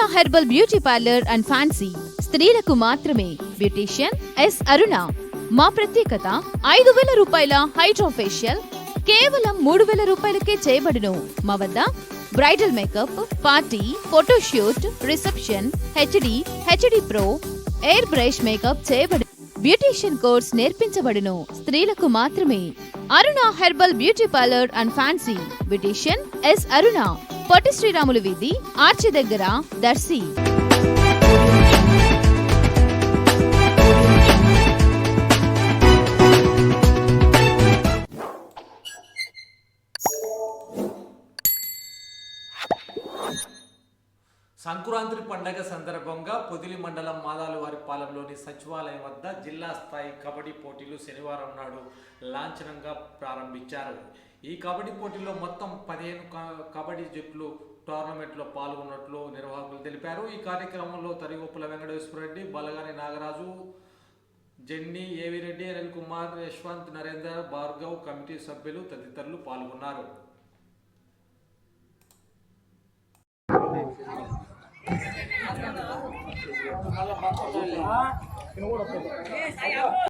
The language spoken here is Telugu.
Aruna herbal beauty parlour and fancy స్త్రీలకు మాత్రమే. బ్యూటీషియన్ ఎస్ అరుణ మా ప్రత్యేకత ఐదు వేల రూపాయల హైడ్రో ఫేషియల్ కేవలం మూడు వేల రూపాయలకే చేయబడును. మా వద్ద bridal makeup party photoshoot reception HD HD pro air brush makeup చేయబడు beautician course నేర్పించబడును. స్త్రీలకు మాత్రమే. Aruna herbal beauty parlour and fancy. Beautician S Aruna. Potti Sriramulu వీధి ఆర్చి దగ్గర దర్శి. సంక్రాంతి పండగ సందర్భంగా పొదిలి మండలం మాదాలవారిపాలెంలోని సచివాలయం వద్ద జిల్లా స్థాయి కబడ్డీ పోటీలు శనివారం నాడు లాంఛనంగా ప్రారంభించారు. ఈ కబడ్డీ పోటీలో మొత్తం పదిహేను కబడ్డీ జట్లు టోర్నమెంట్లో పాల్గొన్నట్లు నిర్వాహకులు తెలిపారు. ఈ కార్యక్రమంలో తరిగొప్పుల వెంకటేశ్వరరెడ్డి బలగాని నాగరాజు జెన్నీ ఏవిరెడ్డి అనిల్ కుమార్ యశ్వంత్ నరేందర్ భార్గవ్ కమిటీ సభ్యులు తదితరులు పాల్గొన్నారు. あっ。